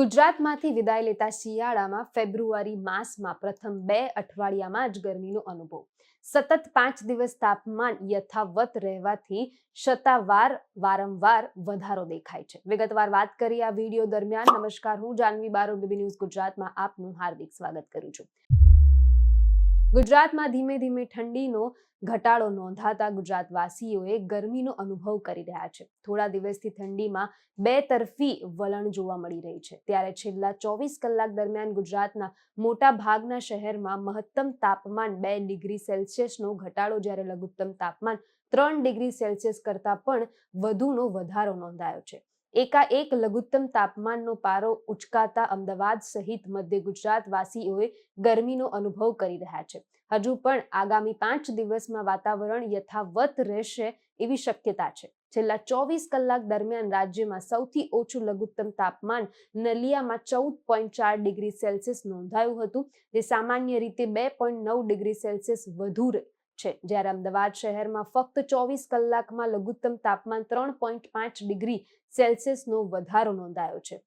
ગુજરાતમાંથી વિદાય લેતા શિયાળામાં ફેબ્રુઆરી માસમાં પ્રથમ બે અઠવાડિયામાં જ ગરમીનો અનુભવ. સતત પાંચ દિવસ તાપમાન યથાવત રહેવાથી શતાવાર વારંવાર વધારો દેખાય છે. વિગતવાર વાત કરી આ વીડિયો દરમિયાન નમસ્કાર. હું જાનવી બારો બીબી ન્યૂઝ ગુજરાતમાં આપનું હાર્દિક સ્વાગત કરું છું. ગુજરાતમાં ધીમે ધીમે ઠંડીનો ઘટાડો નોંધાતા ગુજરાતવાસીઓએ ગરમીનો અનુભવ કરી રહ્યા છે. થોડા દિવસથી ઠંડીમાં બે તરફી વલણ જોવા મળી રહી છે. ત્યારે છેલ્લા ચોવીસ કલાક દરમિયાન ગુજરાતના મોટા ભાગના શહેરમાં મહત્તમ તાપમાન બે ડિગ્રી સેલ્સિયસનો ઘટાડો, જ્યારે લઘુત્તમ તાપમાન ત્રણ ડિગ્રી સેલ્સિયસ કરતાં પણ વધુનો વધારો નોંધાયો છે. એકાએક લઘુત્તમ તાપમાનનો પારો ઉચકાતા અમદાવાદ સહિત મધ્ય ગુજરાત વાસીઓએ ગરમીનો અનુભવ કરી રહ્યા છે. હજુ પણ આગામી પાંચ દિવસમાં વાતાવરણ યથાવત રહેશે એવી શક્યતા છે. છેલ્લા ચોવીસ કલાક દરમિયાન રાજ્યમાં સૌથી ઓછું લઘુત્તમ તાપમાન નલિયામાં ચૌદ પોઈન્ટ ચાર ડિગ્રી સેલ્સિયસ નોંધાયું હતું, જે સામાન્ય રીતે બે પોઈન્ટ નવ ડિગ્રી સેલ્સિયસ વધુ છે. જ્યારે અમદાવાદ શહેરમાં ફક્ત ચોવીસ કલાકમાં લઘુત્તમ તાપમાન ત્રણ પોઈન્ટ પાંચ ડિગ્રી સેલ્સિયસનો વધારો નોંધાયો છે.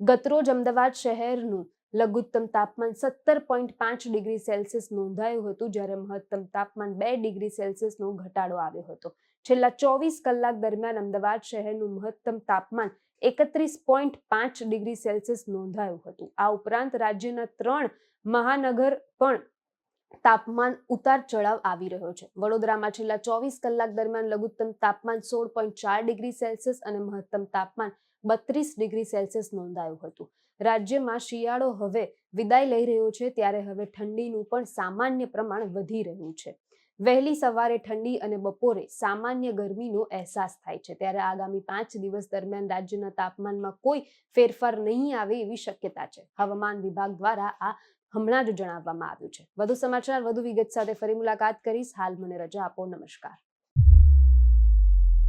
ગતરોજ અમદાવાદ શહેરનું લઘુત્તમ તાપમાન સત્તર પોઈન્ટ પાંચ ડિગ્રી સેલ્સિયસ નોંધાયું હતું, જ્યારે મહત્તમ તાપમાન બે ડિગ્રી સેલ્સિયસનો ઘટાડો આવ્યો હતો. છેલ્લા ચોવીસ કલાક દરમિયાન અમદાવાદ શહેરનું મહત્તમ તાપમાન એકત્રીસ પોઈન્ટ પાંચ ડિગ્રી સેલ્સિયસ નોંધાયું હતું. આ ઉપરાંત રાજ્યના ત્રણ મહાનગર પણ તાપમાન ઉતાર ચઢાવ આવી રહ્યો છે. વડોદરામાં છેલ્લા ચોવીસ કલાક દરમિયાન લઘુત્તમ તાપમાન સોળ પોઈન્ટ ચાર ડિગ્રી સેલ્સિયસ અને મહત્તમ તાપમાન બત્રીસ ડિગ્રી સેલ્સિયસ નોંધાયું હતું. રાજ્યમાં શિયાળો હવે વિદાય લઈ રહ્યો છે, ત્યારે હવે ઠંડીનું પણ સામાન્ય પ્રમાણ વધી રહ્યું છે. વહેલી સવારે ઠંડી અને બપોરે સામાન્ય ગરમીનો અહેસાસ થાય છે. ત્યારે આગામી પાંચ દિવસ દરમિયાન રાજ્યના તાપમાનમાં કોઈ ફેરફાર નહીં આવે એવી શક્યતા છે. હવામાન વિભાગ દ્વારા આ હમણાં જ જણાવવામાં આવ્યું છે. વધુ સમાચાર, વધુ વિગત સાથે ફરી મુલાકાત કરીશ. હાલ મને રજા આપો. નમસ્કાર.